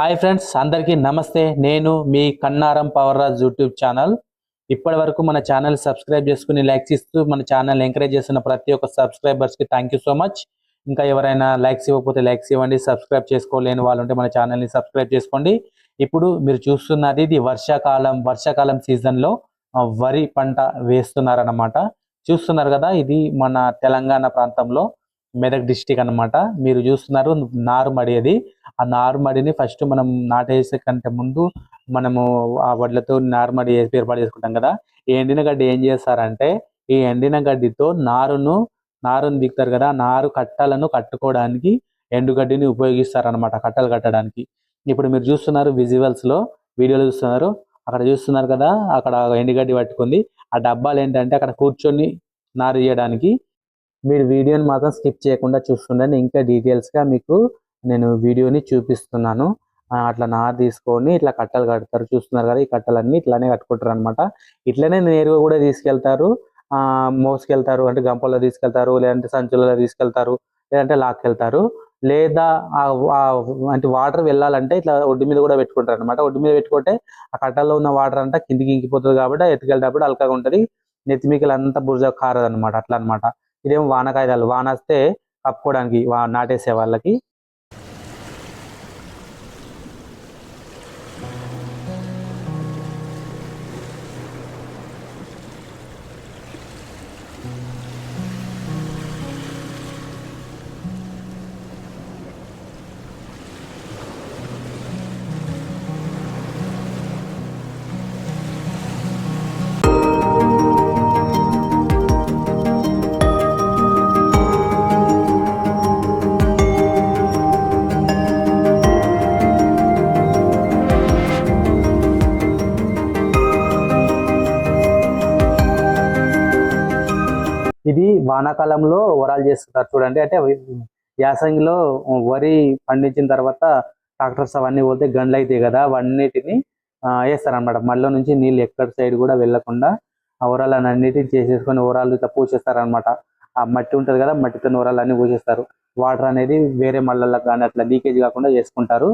Hi friends అందరికీ నమస్తే. నేను మీ కన్నారం పవర్రాజ్ యూట్యూబ్ ఛానల్. ఇప్పటి వరకు మన ఛానల్ సబ్స్క్రైబ్ చేసుకుని లైక్స్ ఇస్తూ మన ఛానల్ ఎంకరేజ్ చేస్తున్న ప్రతి ఒక్క సబ్స్క్రైబర్స్కి థ్యాంక్ యూ సో మచ్. ఇంకా ఎవరైనా లైక్స్ ఇవ్వకపోతే లైక్స్ ఇవ్వండి సబ్స్క్రైబ్ చేసుకోలేని వాళ్ళు ఉంటే మన ఛానల్ని సబ్స్క్రైబ్ చేసుకోండి. ఇప్పుడు మీరు చూస్తున్నది ఇది వర్షాకాలం వర్షాకాలం సీజన్లో వరి పంట వేస్తున్నారన్నమాట. చూస్తున్నారు కదా ఇది మన తెలంగాణ ప్రాంతంలో మెదక్ డిస్టిక్ అన్నమాట. మీరు చూస్తున్నారు నారుమడి అది ఆ నారుమడిని ఫస్ట్ మనం నాటేసే కంటే ముందు మనము ఆ వడ్లతో నారుమడి ఏర్పాటు చేసుకుంటాం కదా. ఈ ఎండిన గడ్డి ఏం చేస్తారంటే ఈ ఎండిన గడ్డితో నారును నారును దిగుతారు కదా. నారు కట్టలను కట్టుకోవడానికి ఎండుగడ్డిని ఉపయోగిస్తారన్నమాట కట్టలు కట్టడానికి. ఇప్పుడు మీరు చూస్తున్నారు విజువల్స్లో వీడియోలు చూస్తున్నారు. అక్కడ చూస్తున్నారు కదా అక్కడ ఎండుగడ్డి పట్టుకుంది. ఆ డబ్బాలు ఏంటంటే అక్కడ కూర్చొని నారు చేయడానికి మీరు వీడియోని మాత్రం స్కిప్ చేయకుండా చూస్తుండండి. ఇంకా డీటెయిల్స్గా మీకు నేను వీడియోని చూపిస్తున్నాను. అట్లా నార తీసుకొని ఇట్లా కట్టలు కడతారు. చూస్తున్నారు కదా ఈ కట్టలన్నీ ఇట్లానే కట్టుకుంటారు అనమాట ఇట్లనే నేరుగా కూడా తీసుకెళ్తారు. మోసుకెళ్తారు. అంటే గంపల్లో తీసుకెళ్తారు లేదంటే సంచులలో తీసుకెళ్తారు లేదంటే లాక్కెళ్తారు. లేదా అంటే వాటర్ వెళ్ళాలంటే ఇట్లా ఒడ్డు మీద కూడా పెట్టుకుంటారు అనమాట ఒడ్డు మీద పెట్టుకుంటే ఆ కట్టల్లో ఉన్న వాటర్ అంతా కిందికి ఇంకిపోతుంది కాబట్టి ఎత్తుకెళ్ళేటప్పుడు అల్కగా ఉంటుంది. నెత్తిమీకలు అంతా బురజ కారదు అనమాట అట్లా అనమాట ఇదేమో వానకాయలు వాన వస్తే కప్పుకోవడానికి నాటేసే వాళ్ళకి ఇది వానాకాలంలో వరాలు చేస్తుంటారు చూడండి. అంటే యాసంగిలో వరి పండించిన తర్వాత ట్రాక్టర్స్ అవన్నీ పోతే గండ్లు అవుతాయి కదా అవన్నిటిని వేస్తారనమాట మళ్ళీ నుంచి నీళ్ళు ఎక్కడ సైడ్ కూడా వెళ్ళకుండా ఆ ఊరాలను అన్నిటిని చేసేసుకొని వరాలు ఇట్లా పూసేస్తారనమాట ఆ మట్టి ఉంటది కదా మట్టితో ఊరాలు అన్ని పూసేస్తారు. వాటర్ అనేది వేరే మళ్ళలకు కానీ అట్లా లీకేజ్ కాకుండా చేసుకుంటారు.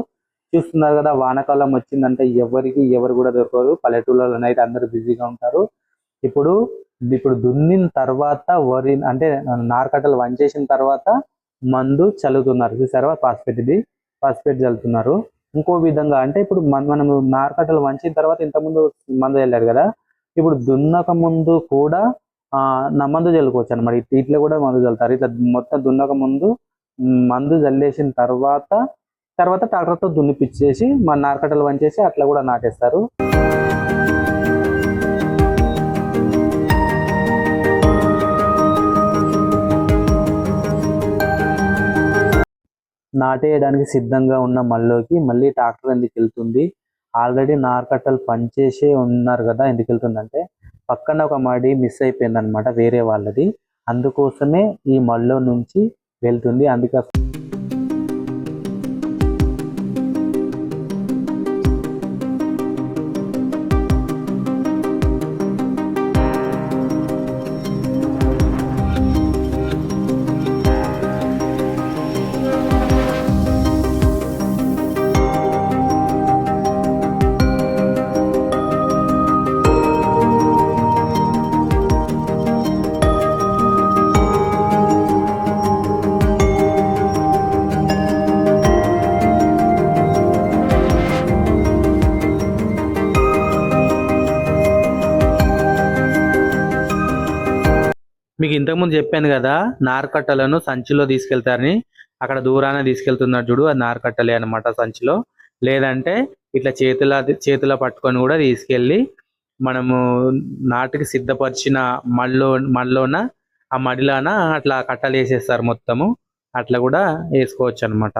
చూస్తున్నారు కదా వానాకాలం వచ్చిందంటే ఎవరికి ఎవరు కూడా దొరకరు. పల్లెటూళ్ళలో అయితే అందరూ బిజీగా ఉంటారు. ఇప్పుడు ఇప్పుడు దున్నిన తర్వాత వరి అంటే నారకట్టలు వంచేసిన తర్వాత మందు చల్లుతున్నారు. చూసారా? పాస్పేట్ ఇది. పాస్పెట్ చల్లుతున్నారు. ఇంకో విధంగా అంటే ఇప్పుడు మనం నారకట్టలు వంచిన తర్వాత ఇంతకుముందు మందు చల్లారు కదా? ఇప్పుడు దున్నక ముందు కూడా ఆ నా మందు చల్లుకోవచ్చు అనమాట ఇట్లా కూడా మందు చల్లుతారు. ఇట్లా మొత్తం దున్నక ముందు మందు చల్లేసిన తర్వాత తర్వాత tractor తో దున్నిపిచ్చేసి మన నారకట్టలు వంచేసి అట్లా కూడా నాటేస్తారు. నాటేయడానికి సిద్ధంగా ఉన్న మల్లోకి మళ్ళీ ట్రాక్టర్ ఎందుకు వెళ్తుంది? ఆల్రెడీ నారకట్టలు పనిచేసే ఉన్నారు కదా ఎందుకు వెళ్తుందంటే పక్కన ఒక మడి మిస్ అయిపోయింది అనమాట వేరే వాళ్ళది. అందుకోసమే ఈ మల్లో నుంచి వెళ్తుంది. అందుకోసం మీకు ఇంతకుముందు చెప్పాను కదా నారకట్టలను సంచిలో తీసుకెళ్తారని. అక్కడ దూరాన తీసుకెళ్తున్నారు చూడు అది నారకట్టలే అన్నమాట సంచిలో. లేదంటే ఇట్లా చేతుల చేతిలో పట్టుకొని కూడా తీసుకెళ్ళి మనము నాటికి సిద్ధపరిచిన మళ్ళో మళ్ళోన ఆ మడిలోన అట్లా కట్టలు వేసేస్తారు మొత్తము. అట్లా కూడా వేసుకోవచ్చు అన్నమాట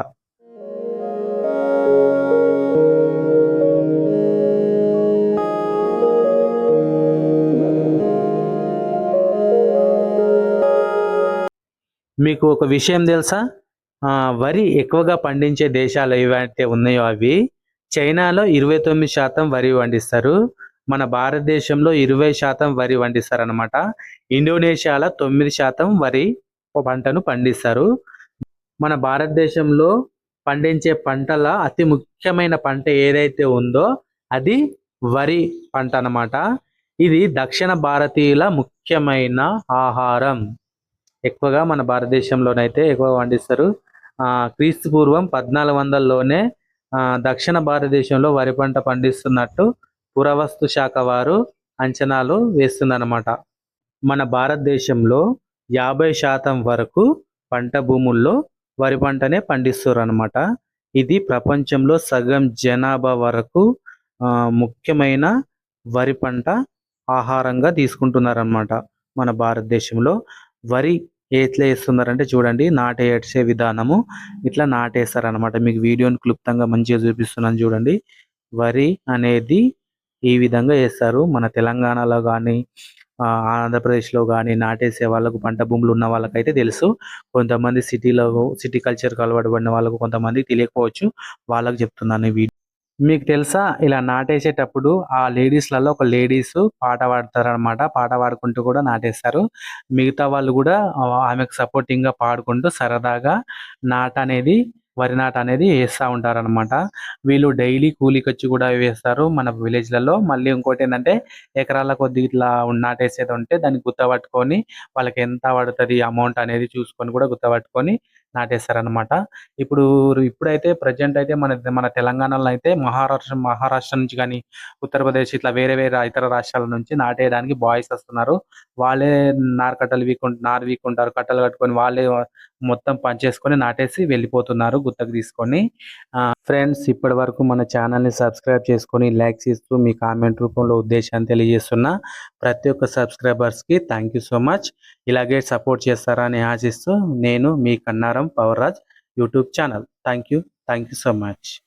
మీకు ఒక విషయం తెలుసా? వరి ఎక్కువగా పండించే దేశాలు ఏవైతే ఉన్నాయో అవి చైనాలో ఇరవై తొమ్మిది శాతం వరి పండిస్తారు. మన భారతదేశంలో ఇరవై శాతం వరి పండిస్తారు అనమాట ఇండోనేషియాలో తొమ్మిది శాతం వరి పంటను పండిస్తారు. మన భారతదేశంలో పండించే పంటల అతి ముఖ్యమైన పంట ఏదైతే ఉందో అది వరి పంట అన్నమాట. ఇది దక్షిణ భారతీయుల ముఖ్యమైన ఆహారం. ఎక్కువగా మన భారతదేశంలోనైతే ఎక్కువ పండిస్తారు. క్రీస్తు పూర్వం పద్నాలుగు వందల్లోనే దక్షిణ భారతదేశంలో వరి పంట పండిస్తున్నట్టు పురావస్తు శాఖ వారు అంచనాలు వేస్తుందన్నమాట. మన భారతదేశంలో యాభై శాతం వరకు పంట భూముల్లో వరి పంటనే పండిస్తారు అనమాట ఇది ప్రపంచంలో సగం జనాభా వరకు ముఖ్యమైన వరి పంట ఆహారంగా తీసుకుంటున్నారన్నమాట మన భారతదేశంలో. వరి ఎట్లా వేస్తున్నారంటే చూడండి నాటేసే విధానము. ఇట్లా నాటేస్తారనమాట మీకు వీడియోని క్లుప్తంగా మంచిగా చూపిస్తున్నాను చూడండి. వరి అనేది ఈ విధంగా వేస్తారు మన తెలంగాణలో కానీ ఆంధ్రప్రదేశ్లో కానీ నాటేసే వాళ్ళకు పంట భూములు ఉన్న వాళ్ళకైతే తెలుసు. కొంతమంది సిటీలో సిటీ కల్చర్కి అలవాటు పడిన వాళ్ళకు కొంతమంది తెలియకపోవచ్చు. వాళ్ళకి చెప్తున్నాను ఈ వీడియో. మీకు తెలుసా? ఇలా నాటేసేటప్పుడు ఆ లేడీస్లలో ఒక లేడీస్ పాట పాడతారు అనమాట పాట పాడుకుంటూ కూడా నాటేస్తారు. మిగతా వాళ్ళు కూడా ఆమెకు సపోర్టింగ్గా పాడుకుంటూ సరదాగా నాట అనేది వరి నాట అనేది వేస్తూ ఉంటారు అనమాట వీళ్ళు డైలీ కూలికి వచ్చి కూడా వేస్తారు మన విలేజ్లలో. మళ్ళీ ఇంకోటి ఏంటంటే ఎకరాల కొద్ది ఇట్లా నాటేసేది ఉంటే దాన్ని గుర్తపట్టుకొని వాళ్ళకి ఎంత పడుతుంది అమౌంట్ అనేది చూసుకొని కూడా గుర్తపట్టుకొని నాటేశారనమాట ఇప్పుడు ఇప్పుడైతే ప్రజెంట్ అయితే మన మన తెలంగాణలో అయితే మహారాష్ట్ర మహారాష్ట్ర నుంచి కానీ ఉత్తరప్రదేశ్ ఇట్లా వేరే వేరే ఇతర రాష్ట్రాల నుంచి నాటేయడానికి బాయ్స్ వస్తున్నారు. వాళ్ళే నార్ కట్టలు వీకుంటు నారు వీకుంటారు కట్టలు కట్టుకొని వాళ్ళే మొత్తం పంచేసుకొని నాటేసి వెళ్ళిపోతున్నారు గుత్తకు తీసుకొని. ఫ్రెండ్స్ ఇప్పటి వరకు మన ఛానల్ని సబ్స్క్రైబ్ చేసుకొని లైక్స్ ఇస్తూ మీ కామెంట్ రూపంలో ఉద్దేశాన్ని తెలియజేస్తున్న ప్రతి ఒక్క సబ్స్క్రైబర్స్కి థ్యాంక్ యూ సో మచ్. ఇలాగే సపోర్ట్ చేస్తారని ఆశిస్తూ నేను మీ Kannaram Power Raj YouTube channel. Thank you. Thank you so much.